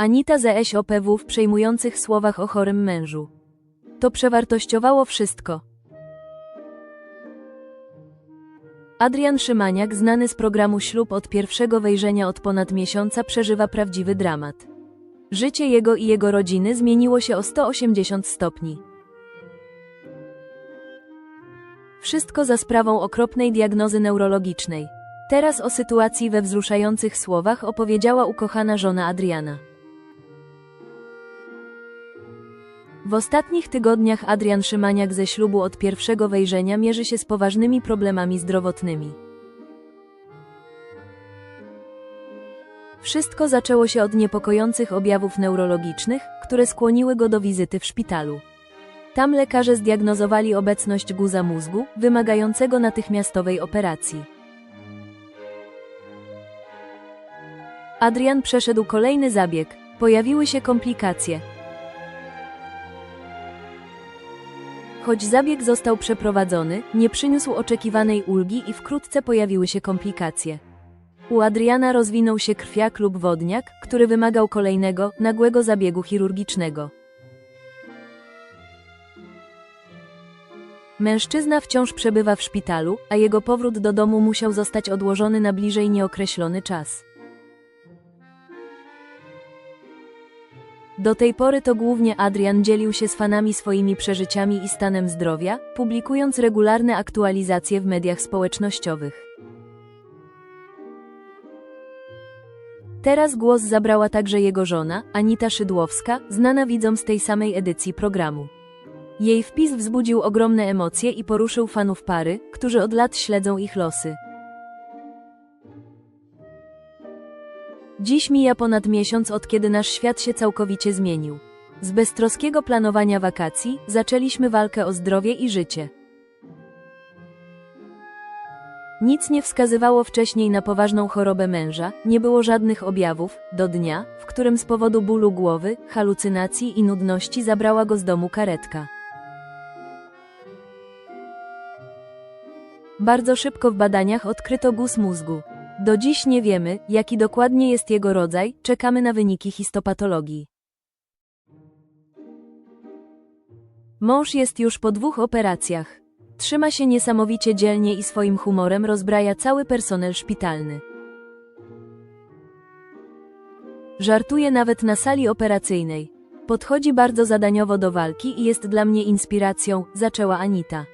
Anita ze SOPW w przejmujących słowach o chorym mężu. To przewartościowało wszystko. Adrian Szymaniak, znany z programu Ślub od pierwszego wejrzenia od ponad miesiąca, przeżywa prawdziwy dramat. Życie jego i jego rodziny zmieniło się o 180 stopni. Wszystko za sprawą okropnej diagnozy neurologicznej. Teraz o sytuacji we wzruszających słowach opowiedziała ukochana żona Adriana. W ostatnich tygodniach Adrian Szymaniak ze ślubu od pierwszego wejrzenia mierzy się z poważnymi problemami zdrowotnymi. Wszystko zaczęło się od niepokojących objawów neurologicznych, które skłoniły go do wizyty w szpitalu. Tam lekarze zdiagnozowali obecność guza mózgu, wymagającego natychmiastowej operacji. Adrian przeszedł kolejny zabieg. Pojawiły się komplikacje. Choć zabieg został przeprowadzony, nie przyniósł oczekiwanej ulgi i wkrótce pojawiły się komplikacje. U Adriana rozwinął się krwiak lub wodniak, który wymagał kolejnego, nagłego zabiegu chirurgicznego. Mężczyzna wciąż przebywa w szpitalu, a jego powrót do domu musiał zostać odłożony na bliżej nieokreślony czas. Do tej pory to głównie Adrian dzielił się z fanami swoimi przeżyciami i stanem zdrowia, publikując regularne aktualizacje w mediach społecznościowych. Teraz głos zabrała także jego żona, Anita Szydłowska, znana widzom z tej samej edycji programu. Jej wpis wzbudził ogromne emocje i poruszył fanów pary, którzy od lat śledzą ich losy. Dziś mija ponad miesiąc od kiedy nasz świat się całkowicie zmienił. Z beztroskiego planowania wakacji zaczęliśmy walkę o zdrowie i życie. Nic nie wskazywało wcześniej na poważną chorobę męża, nie było żadnych objawów, do dnia, w którym z powodu bólu głowy, halucynacji i nudności zabrała go z domu karetka. Bardzo szybko w badaniach odkryto guz mózgu. Do dziś nie wiemy, jaki dokładnie jest jego rodzaj, czekamy na wyniki histopatologii. Mąż jest już po dwóch operacjach. Trzyma się niesamowicie dzielnie i swoim humorem rozbraja cały personel szpitalny. Żartuje nawet na sali operacyjnej. Podchodzi bardzo zadaniowo do walki i jest dla mnie inspiracją, zaczęła Anita.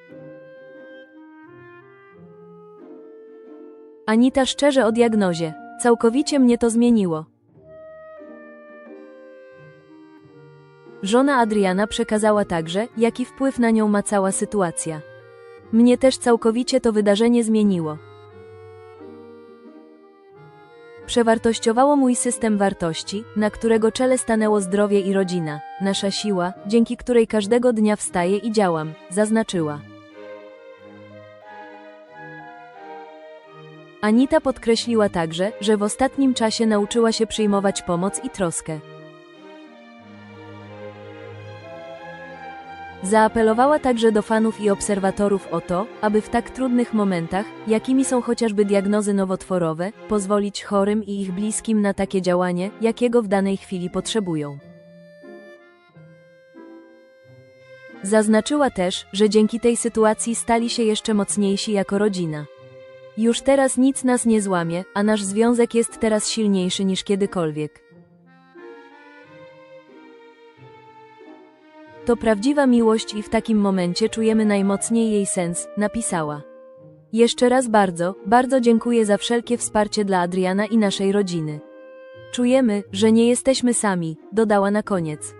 Anita szczerze o diagnozie. Całkowicie mnie to zmieniło. Żona Adriana przekazała także, jaki wpływ na nią ma cała sytuacja. Mnie też całkowicie to wydarzenie zmieniło. Przewartościowało mój system wartości, na którego czele stanęło zdrowie i rodzina, nasza siła, dzięki której każdego dnia wstaję i działam, zaznaczyła. Anita podkreśliła także, że w ostatnim czasie nauczyła się przyjmować pomoc i troskę. Zaapelowała także do fanów i obserwatorów o to, aby w tak trudnych momentach, jakimi są chociażby diagnozy nowotworowe, pozwolić chorym i ich bliskim na takie działanie, jakiego w danej chwili potrzebują. Zaznaczyła też, że dzięki tej sytuacji stali się jeszcze mocniejsi jako rodzina. Już teraz nic nas nie złamie, a nasz związek jest teraz silniejszy niż kiedykolwiek. To prawdziwa miłość i w takim momencie czujemy najmocniej jej sens, napisała. Jeszcze raz bardzo, bardzo dziękuję za wszelkie wsparcie dla Adriana i naszej rodziny. Czujemy, że nie jesteśmy sami, dodała na koniec.